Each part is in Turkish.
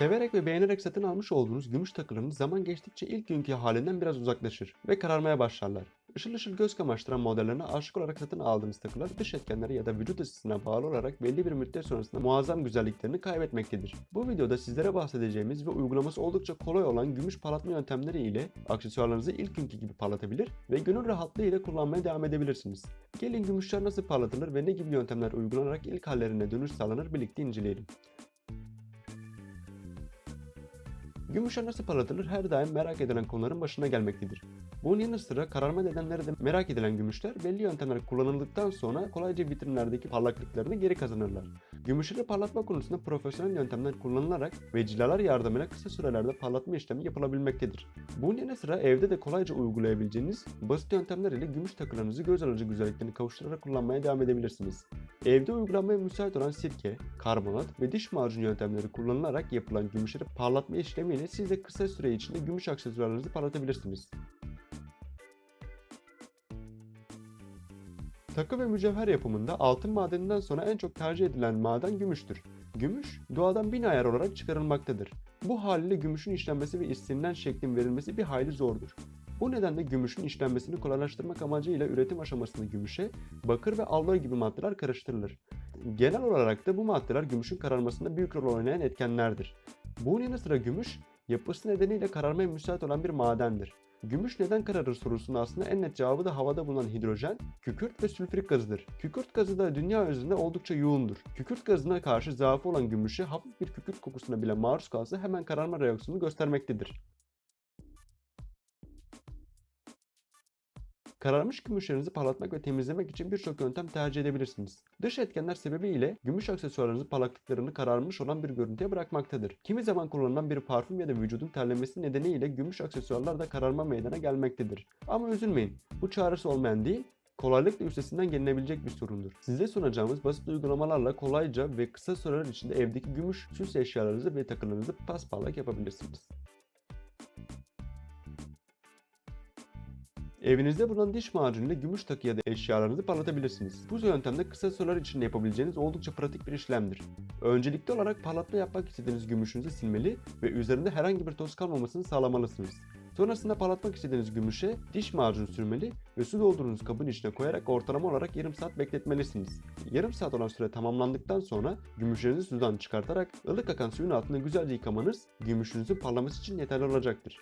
Severek ve beğenerek satın almış olduğunuz gümüş takılarınız zaman geçtikçe ilk günkü halinden biraz uzaklaşır ve kararmaya başlarlar. Işıl ışıl göz kamaştıran modellerine aşık olarak satın aldığınız takılar dış etkenlere ya da vücut ısısına bağlı olarak belli bir müddet sonrasında muazzam güzelliklerini kaybetmektedir. Bu videoda sizlere bahsedeceğimiz ve uygulaması oldukça kolay olan gümüş parlatma yöntemleri ile aksesuarlarınızı ilk günkü gibi parlatabilir ve gönül rahatlığı ile kullanmaya devam edebilirsiniz. Gelin gümüşler nasıl parlatılır ve ne gibi yöntemler uygulanarak ilk hallerine dönüş sağlanır birlikte inceleyelim. Gümüşler nasıl parlatılır her daim merak edilen konuların başına gelmektedir. Bunun yanı sıra kararma nedenleri de merak edilen gümüşler belli yöntemler kullanıldıktan sonra kolayca vitrinlerdeki parlaklıklarını geri kazanırlar. Gümüşleri parlatma konusunda profesyonel yöntemler kullanılarak ve cilalar yardımıyla kısa sürelerde parlatma işlemi yapılabilmektedir. Bunun yanı sıra evde de kolayca uygulayabileceğiniz basit yöntemler ile gümüş takılarınızı göz alıcı güzelliklerini kavuşturarak kullanmaya devam edebilirsiniz. Evde uygulanmaya müsait olan sirke, karbonat ve diş macunu yöntemleri kullanılarak yapılan gümüşleri parlatma işlemiyle siz de kısa süre içinde gümüş aksesuarlarınızı parlatabilirsiniz. Takı ve mücevher yapımında altın madeninden sonra en çok tercih edilen maden gümüştür. Gümüş, doğadan bin ayar olarak çıkarılmaktadır. Bu haliyle gümüşün işlenmesi ve istenilen şeklin verilmesi bir hayli zordur. Bu nedenle gümüşün işlenmesini kolaylaştırmak amacıyla üretim aşamasında gümüşe bakır ve alloy gibi maddeler karıştırılır. Genel olarak da bu maddeler gümüşün kararmasında büyük rol oynayan etkenlerdir. Bunun yanı sıra gümüş, yapısı nedeniyle kararmaya müsait olan bir madendir. Gümüş neden kararır sorusuna aslında en net cevabı da havada bulunan hidrojen, kükürt ve sülfürik gazıdır. Kükürt gazı da dünya üzerinde oldukça yoğundur. Kükürt gazına karşı zaafı olan gümüşe hafif bir kükürt kokusuna bile maruz kalsa hemen kararma reaksiyonu göstermektedir. Kararmış gümüşlerinizi parlatmak ve temizlemek için birçok yöntem tercih edebilirsiniz. Dış etkenler sebebiyle gümüş aksesuarlarınızı parlaklıklarını kararmış olan bir görüntüye bırakmaktadır. Kimi zaman kullanılan bir parfüm ya da vücudun terlemesi nedeniyle gümüş aksesuarlar da kararma meydana gelmektedir. Ama üzülmeyin, bu çaresi olmayan değil, kolaylıkla üstesinden gelinebilecek bir sorundur. Size sunacağımız basit uygulamalarla kolayca ve kısa süreler içinde evdeki gümüş süs eşyalarınızı ve takılarınızı pasparlak yapabilirsiniz. Evinizde bulunan diş macunuyla gümüş takı ya da eşyalarınızı parlatabilirsiniz. Bu yöntemde kısa süreler içinde yapabileceğiniz oldukça pratik bir işlemdir. Öncelikli olarak parlatma yapmak istediğiniz gümüşünüzü silmeli ve üzerinde herhangi bir toz kalmamasını sağlamalısınız. Sonrasında parlatmak istediğiniz gümüşe diş macunu sürmeli ve su doldurduğunuz kabın içine koyarak ortalama olarak yarım saat bekletmelisiniz. Yarım saat olan süre tamamlandıktan sonra gümüşlerinizi sudan çıkartarak ılık akan suyun altında güzelce yıkamanız gümüşünüzün parlaması için yeterli olacaktır.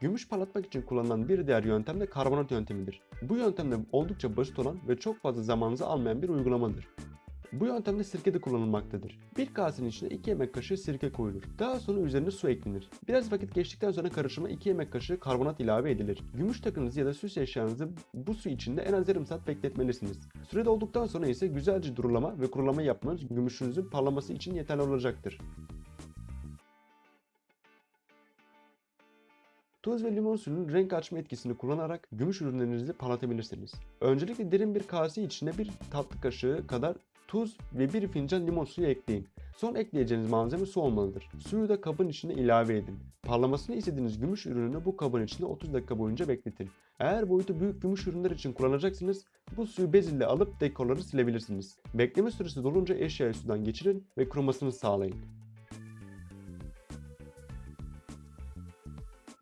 Gümüş parlatmak için kullanılan bir diğer yöntem de karbonat yöntemidir. Bu yöntemde oldukça basit olan ve çok fazla zamanınızı almayan bir uygulamadır. Bu yöntemde sirke de kullanılmaktadır. Bir kasenin içine 2 yemek kaşığı sirke koyulur. Daha sonra üzerine su eklenir. Biraz vakit geçtikten sonra karışıma 2 yemek kaşığı karbonat ilave edilir. Gümüş takınızı ya da süs eşyanızı bu su içinde en az yarım saat bekletmelisiniz. Süre dolduktan sonra ise güzelce durulama ve kurulama yapmanız gümüşünüzün parlaması için yeterli olacaktır. Tuz ve limon suyunun renk açma etkisini kullanarak gümüş ürünlerinizi parlatabilirsiniz. Öncelikle derin bir kase içine bir tatlı kaşığı kadar tuz ve bir fincan limon suyu ekleyin. Son ekleyeceğiniz malzeme su olmalıdır. Suyu da kabın içine ilave edin. Parlamasını istediğiniz gümüş ürünü bu kabın içinde 30 dakika boyunca bekletin. Eğer boyutu büyük gümüş ürünler için kullanacaksınız, bu suyu bez ile alıp dekorları silebilirsiniz. Bekleme süresi dolunca eşyayı sudan geçirin ve kurumasını sağlayın.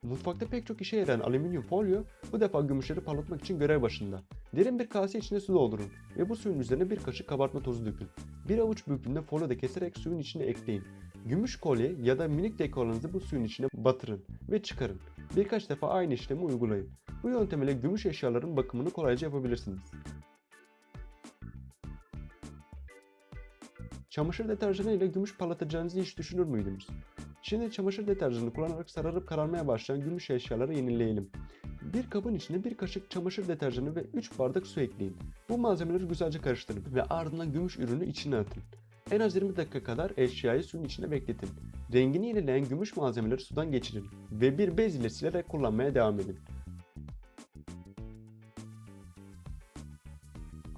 Mutfakta pek çok işe yarayan alüminyum folyo bu defa gümüşleri parlatmak için görev başında. Derin bir kase içine su doldurun ve bu suyun üzerine bir kaşık kabartma tozu dökün. Bir avuç büyüklüğünde folyo da keserek suyun içine ekleyin. Gümüş kolye ya da minik dekorlarınızı bu suyun içine batırın ve çıkarın. Birkaç defa aynı işlemi uygulayın. Bu yöntem ile gümüş eşyaların bakımını kolayca yapabilirsiniz. Çamaşır deterjanı ile gümüş parlatacağınızı hiç düşünür müydünüz? Şimdi çamaşır deterjanını kullanarak sararıp kararmaya başlayan gümüş eşyaları yenileyelim. Bir kabın içine bir kaşık çamaşır deterjanı ve 3 bardak su ekleyin. Bu malzemeleri güzelce karıştırın ve ardından gümüş ürünü içine atın. En az 20 dakika kadar eşyayı suyun içine bekletin. Rengini yenileyen gümüş malzemeleri sudan geçirin ve bir bez ile silerek kullanmaya devam edin.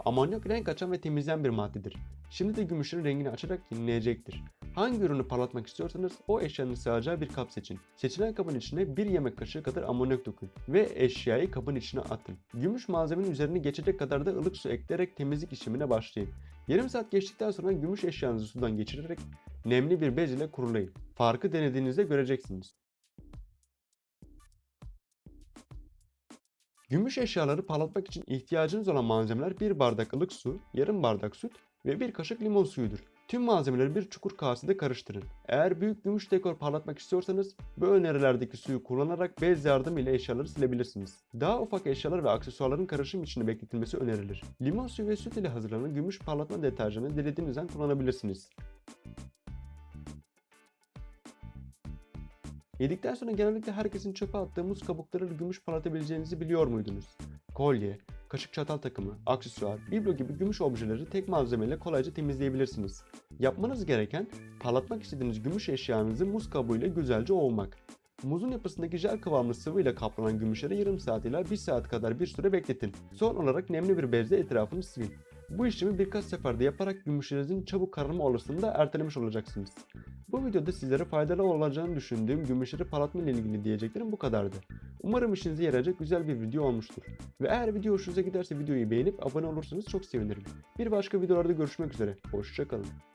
Amonyak renk açan ve temizleyen bir maddedir. Şimdi de gümüşün rengini açarak yenileyecektir. Hangi ürünü parlatmak istiyorsanız o eşyanın sığacağı bir kap seçin. Seçilen kabın içine bir yemek kaşığı kadar amonyak dökün ve eşyayı kabın içine atın. Gümüş malzemenin üzerine geçecek kadar da ılık su ekleyerek temizlik işlemine başlayın. Yarım saat geçtikten sonra gümüş eşyanızı sudan geçirerek nemli bir bez ile kurulayın. Farkı denediğinizde göreceksiniz. Gümüş eşyaları parlatmak için ihtiyacınız olan malzemeler bir bardak ılık su, yarım bardak süt ve bir kaşık limon suyudur. Tüm malzemeleri bir çukur kasede karıştırın. Eğer büyük gümüş dekor parlatmak istiyorsanız bu önerilerdeki suyu kullanarak bez yardımı ile eşyaları silebilirsiniz. Daha ufak eşyalar ve aksesuarların karışım içinde bekletilmesi önerilir. Limon suyu ve süt ile hazırlanan gümüş parlatma deterjanı dilediğinizden kullanabilirsiniz. Yedikten sonra genellikle herkesin çöpe attığı muz kabuklarıyla gümüş parlatabileceğinizi biliyor muydunuz? Kolye, kaşık çatal takımı, aksesuar, biblo gibi gümüş objeleri tek malzemeyle kolayca temizleyebilirsiniz. Yapmanız gereken parlatmak istediğiniz gümüş eşyanızı muz kabuğuyla güzelce ovmak. Muzun yapısındaki jel kıvamlı sıvıyla kaplanan gümüşleri yarım saat ila 1 saat kadar bir süre bekletin. Son olarak nemli bir bezle etrafını silin. Bu işlemi birkaç seferde yaparak gümüşlerinizin çabuk kararma olasılığını da ertelemiş olacaksınız. Bu videoda sizlere faydalı olacağını düşündüğüm gümüşleri parlatma ile ilgili diyeceklerim bu kadardı. Umarım işinize yarayacak güzel bir video olmuştur. Ve eğer video hoşunuza giderse videoyu beğenip abone olursanız çok sevinirim. Bir başka videolarda görüşmek üzere. Hoşçakalın.